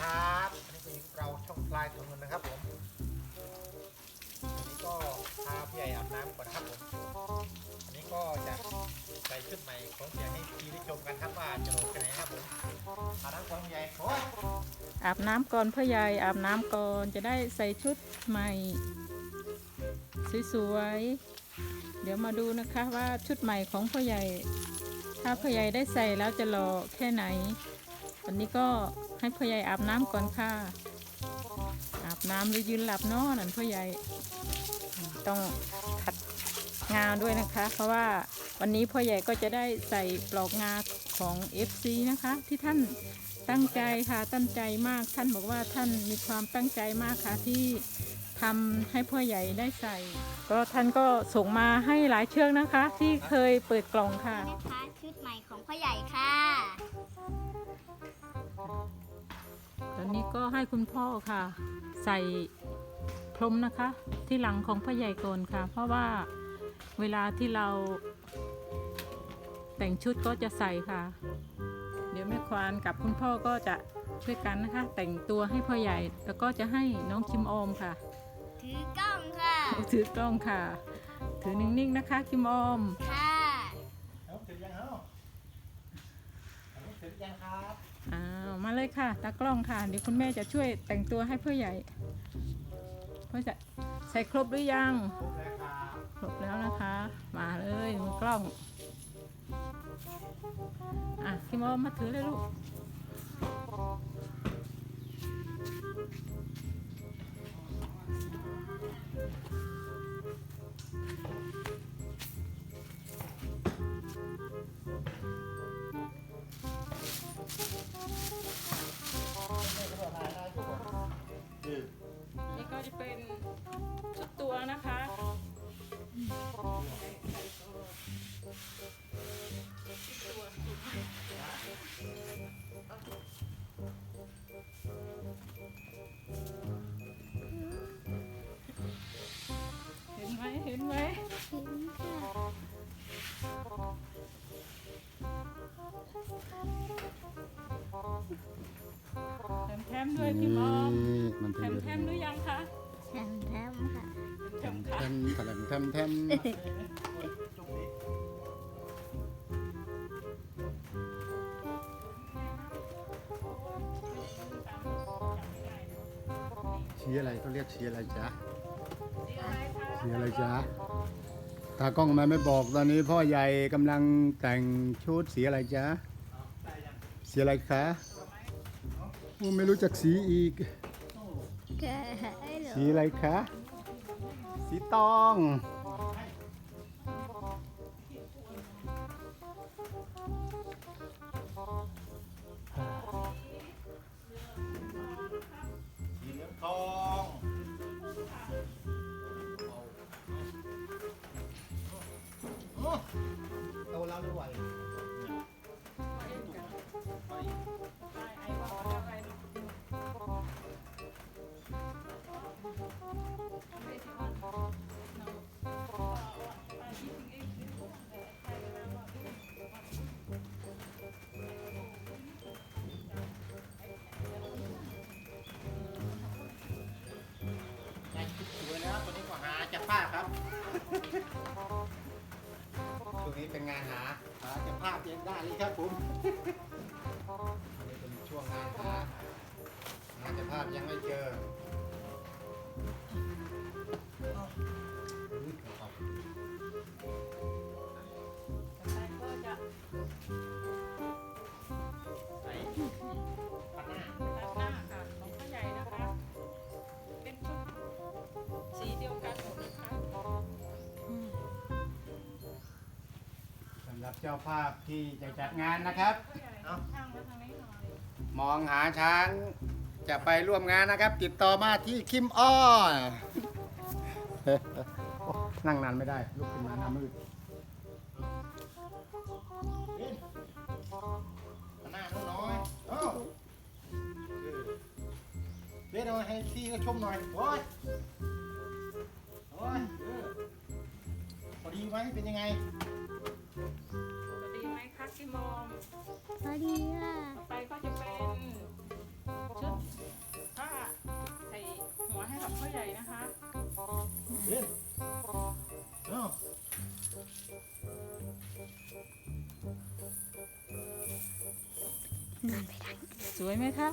ครับอันนี้ก็อเราช่องพลายตัวเงินนะครับผมอันนี้ก็พาพี่ใหญ่อาบน้ำก่อนนะครับผมอันนี้ก็จะใส่ชุดใหม่ของพี่ใหญ่ให้พี่ได้ชมกันครับว่าจะลงกันไหนครับผมอาบน้ำก่อนพี่ใหญ่โอ้ยอาบน้ำก่อนพ่อใหญ่อาบน้ำก่อนจะได้ใส่ชุดใหม่ สวยๆ เดี๋ยวมาดูนะคะว่าชุดใหม่ของพ่อใหญ่ ถ้าพ่อใหญ่ได้ใส่แล้วจะหล่อแค่ไหน วันนี้ก็ ให้พ่อใหญ่อาบน้ำก่อนค่ะ อาบน้ำหรือยืนหลับเนอนั่นพ่อใหญ่ ต้องขัดงาด้วยนะคะ เพราะว่าวันนี้พ่อใหญ่ก็จะได้ใส่ปลอกงาของ FC นะคะ ที่ท่านตั้งใจค่ะตั้งใจมากท่านบอกว่าท่านมีความตั้งใจมากค่ะที่ทำให้พ่อใหญ่ได้ใส่ ก็ท่านก็ส่งมาให้หลายเชือกนะคะ ที่เคยเปิดกล่องค่ะนะคะชุดใหม่ของพ่อใหญ่ค่ะ ตอนนี้ก็ให้คุณพ่อค่ะ ใส่พรมนะคะ ที่หลังของพ่อใหญ่ก่อนค่ะ เพราะว่าเวลาที่เราแต่งชุดก็จะใส่ค่ะ เดี๋ยวแม่ควานกับคุณพ่อก็จะช่วยกันนะคะ แต่งตัวให้พ่อใหญ่ แล้วก็จะให้น้องคิมออมค่ะ ถือกล้องค่ะ ถือกล้องค่ะ ถือนิ่งๆนะคะคิมออม ค่ะ เอาถึงยังเหรอเอาถึงยังครับอ้าว มาเลยค่ะตากล้องค่ะ เดี๋ยวคุณแม่จะช่วยแต่งตัวให้พ่อใหญ่พ่อจะใส่ครบหรือยัง ครบแล้วนะคะ มาเลยมือกล้อง อะคิมออมมาถือเลยลูก แถมแถมด้วยพี่มอมมันแถเป็นมแถมหรือยังคะแถมแถมค่ะ แถแทมมค่ะแทมแทมแทมแทมจุ๊บดิชี้อะไรเขาเรียกชี้อะไรจ๊ะสีอะไรคะชี้อะไรจ๊ะตากล้องทำไมไม่บอกตอนนี้พ่อใหญ่กำลังแต่งชุดสีอะไรจ๊ะสีอะไรคะโอ้ ไม่รู้จักสีอีกแกให้หนูสีอะไรคะ สีตอง หาหาจะภาพเองได้เลยครับผมอันนี้เป็นช่วงงานหาหาจะภาพยังไม่เจอ จ้าภาพที่จะจัดงานนะครับเอาช่างมาทางนี้หน่อยมองหาช้างจะไปร่วมงานนะครับ ติดต่อมาที่คิมอ้อนั่งนานไม่ได้ลุกขึ้นมาหน้ามืดเล่นปันหน้าน้องน้อยเอ้าเออเล่นเอาให้พี่ก็ชมหน่อยโอ้ยโอ้ยเออพอดีไหมเป็นยังไง สวยไหมคะ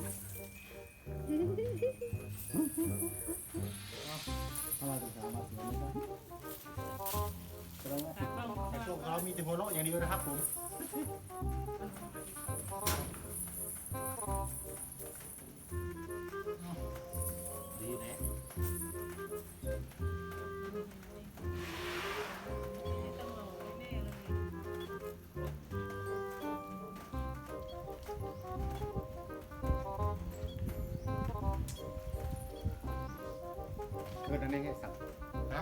ทำไมถึงถามมาเสียงนี้แสดงว่าตากล้องแต่ช่วงเรามีแต่หัวเราะอย่างเดียวนะครับผม เกิดอะไรให้สั่งนะ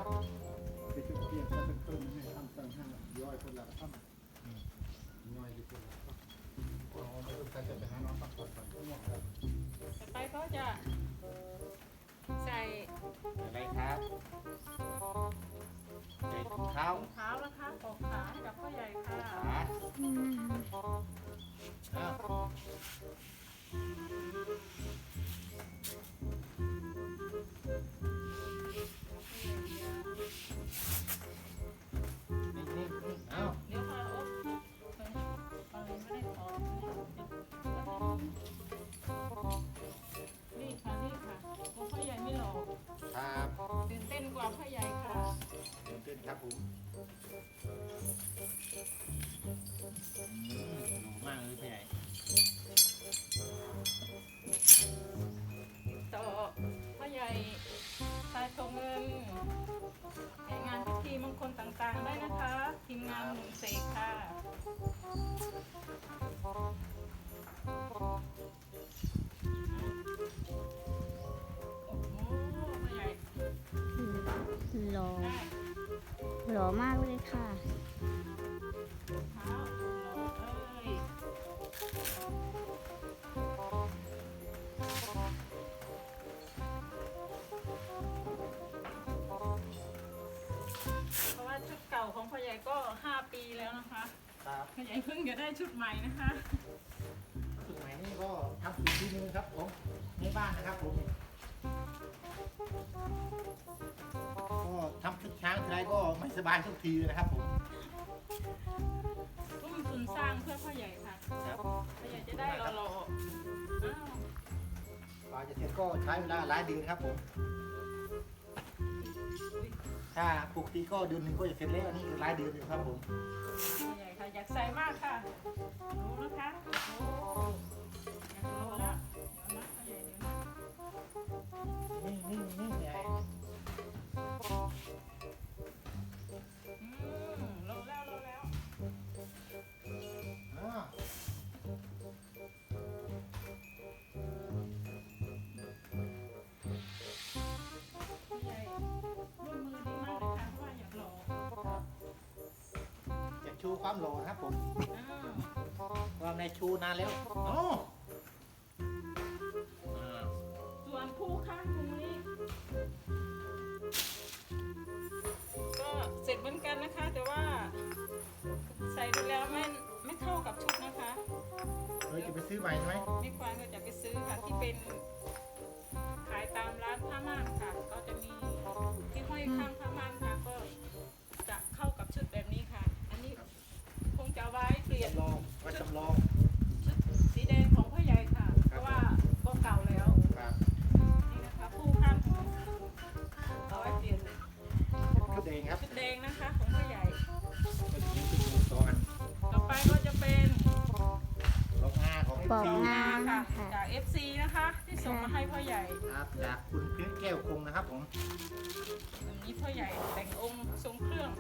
ไปจุดเทียนก็เป็นต้นให้ทำตั้งห้าย่อยคนละตั้นย่อยอยู่คนละอ๋อไม่ต้องการจะไปหาน้องพักผ่อนก่อนต่อไปก็จะใส่อะไรครับใส่ถุงเท้าถุงเท้านะคะปอก ตื่ หล่อมากเลยค่ะเท้าหล่อเอ้ยเพราะว่าชุดเก่าของพ่อใหญ่ก็ 5 ปีแล้วนะคะครับพ่อใหญ่เพิ่งจะได้ชุดใหม่นะคะสุดไหนนี่ก็ทำอีกทีนึงครับผมในบ้านนะครับผมก็ ทำชุดช้างทีไรก็ไม่สบายทุกทีเลยนะครับผมรุ่มทุนสร้างเพื่อพ่อใหญ่ค่ะครับพ่อใหญ่จะได้รอรอๆอ้าวกว่าจะเสร็จก็ใช้เวลาหลายเดือนครับผม ถ้าปกติก็เดือนหนึ่งก็จะเสร็จแล้วอันนี้หลายเดือนอยู่ครับผมพ่อใหญ่ค่ะอยากใส่มากค่ะรู้นะคะโอ้อยากรู้แล้วเดี๋ยวนะพ่อใหญ่เดี๋ยวนะ นี่นี่นี่ใหญ่ อืมรู้แล้วรู้แล้ว อ่าพ่อใหญ่ร่วมมือดีมากเลยค่ะเพราะว่าอยากรอจะชูความหล่อนะครับผม อ้าวความในชูนานแล้วอ๋ออ่ ดูแล้วไม่ไม่เข้ากับชุดนะคะเฮ้ยจะไปซื้อใหม่ใช่ไหมแม่ควานก็จะไปซื้อค่ะที่เป็นขายตามร้านผ้าม่านค่ะ ก็จะมีที่ห้อยข้างผ้าม่านค่ะ ก็จะเข้ากับชุดแบบนี้ค่ะ อันนี้คงจะเอาไว้เปลี่ยน จำลองไว้จำลอง FC นะคะ ที่ส่งมาให้พ่อใหญ่ครับจากคุณเพียงแก้วคงนะครับผมวันนี้พ่อใหญ่แต่งองค์ทรงเครื่อง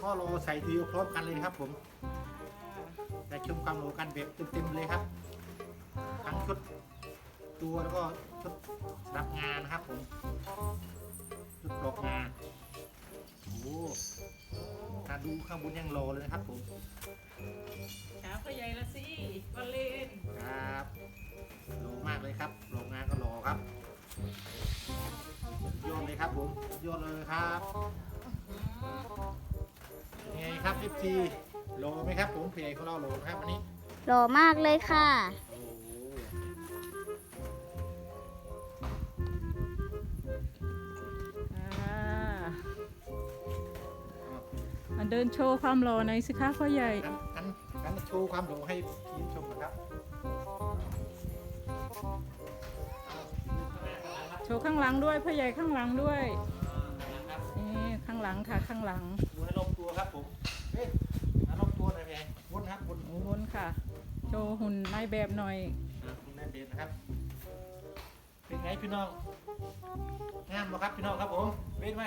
พ่อรอใส่ทีเดียวพร้อมกันเลยครับผมอ่าได้ชมความโหลกันแบบเต็มๆเลยครับทั้งชุดตัวแล้วก็ชุดรับงานนะครับผมชุดปลอกงานโอ้โหถ้าดูข้างบนยังโลเลยนะครับผมหาพ่อใหญ่ละสิวันเลนครับโล มากเลยครับ โรงงานก็รอครับ โยนเลยครับผม โยนเลยครับยังไงครับ FT โลไหมครับผมเพลงของเราโลไหมครับวันนี้ หล่อมากเลยค่ะอ่าอะเดินโชว์ความหล่อหน่อยสิคะพ่อใหญ่ อันอันอันโชว์ความโล่ให้ ว์ข้างหลังด้วยพ่อใหญ่ข้างหลังด้วยนะครับนี่ข้างหลังค่ะข้างหลังดูให้ลงตัวครับผมเอ๊ะให้ลงตัวหน่อยพี่ใหญ่วนครับวนโอ้วนค่ะ โชว์หุ่นในายแบบหน่อย อะคุณนายเบนนะครับ เป็นไงพี่น้องงามบ่ครับพี่น้องครับผมเบนไหม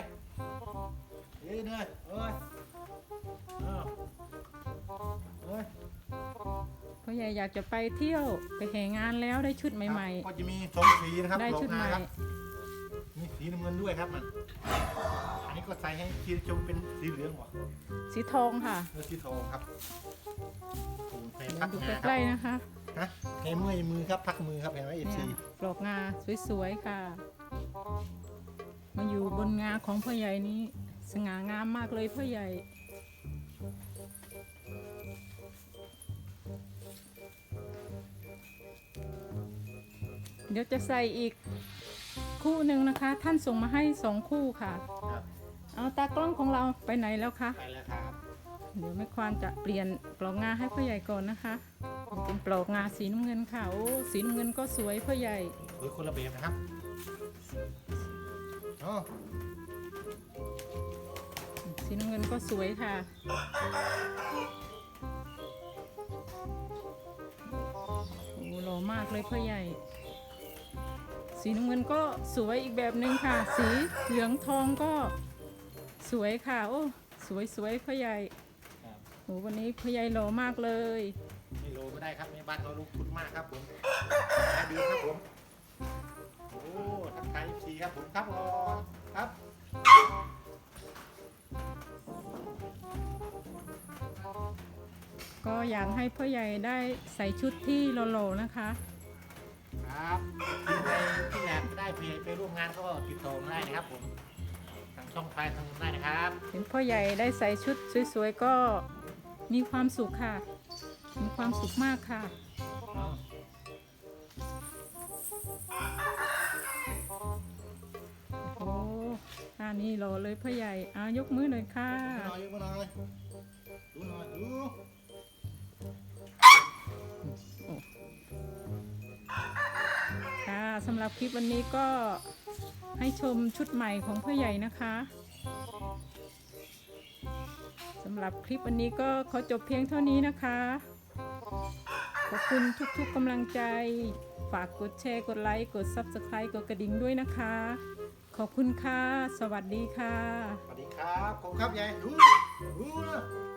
เอ้ยเนื่อยเอ้ยเออเอ้ย พ่อใหญ่อยากจะไปเที่ยวไปแห่งานแล้วได้ชุดใหม่ ก็จะมีสองสีนะครับๆ ได้ชุดใหม่โลงาครับมีสีน้ำเงินด้วยครับมันอันนี้ก็ใส่ให้ทีชมเป็นสีเหลืองว่ะสีทองค่ะเนื้อสีทองครับโอ้โหใส่เดี๋ยพัวกดูงาใกล้ๆนะคะฮะให้เมื่อยมือครับพักมือครับเห็นไหมเอฟเนี่ซียปลอกงาสวยๆค่ะ มาอยู่บนงาของพ่อใหญ่นี้ สง่างามมากเลยพ่อใหญ่ เดี๋ยวจะใส่อีกคู่หนึ่งนะคะ ท่านส่งมาให้สองคู่ค่ะ ครับเอาตากล้องของเราไปไหนแล้วคะ ไปแล้วครับเดี๋ยวแม่ควานจะเปลี่ยนปลอกงาให้พ่อใหญ่ก่อนนะคะเป็นปลอกงาสีน้ำเงินค่ะโอ้สีน้ำเงินก็สวยพ่อใหญ่โดยคนละแบบนะครับอ๋อสีน้ำเงินก็สวยค่ะ โอ้หล่อมากเลยพ่อใหญ่ สีน้ำเงินก็สวยอีกแบบหนึ่งค่ะ สีเหลืองทองก็สวยค่ะ โอ้สวยสวยพ่อใหญ่ครับโอ้วันนี้พ่อใหญ่หล่อมากเลยไม่โลไม่ได้ครับในบ้านเราลงทุนมากครับผมขายดีครับผม โอ้ทักทายทีครับผมครับผมครับ ก็อยากให้พ่อใหญ่ได้ใส่ชุดที่หล่อๆนะคะ ครับทีมใดที่ อยากได้ไปไปร่วมงานก็ติดต่อมาได้นะครับผมทางช่องไฟทางนู้นได้นะครับ เห็นพ่อใหญ่ได้ใส่ชุดสวยๆก็มีความสุขค่ะ มีความสุขมากค่ะ โอ้ท่านี้หล่อเลยพ่อใหญ่อายกมือหน่อยค่ะหน่อยมาหน่อยดูหน่อยดู สำหรับคลิปวันนี้ก็ให้ชมชุดใหม่ของพ่อใหญ่นะคะสำหรับคลิปวันนี้ก็ขอจบเพียงเท่านี้นะคะ ขอบคุณทุกๆกำลังใจ ฝากกดแชร์กดไลค์กด Subscribe กดกระดิ่งด้วยนะคะ ขอบคุณค่ะ สวัสดีค่ะ สวัสดีครับ ผมครับยายดูดูนะ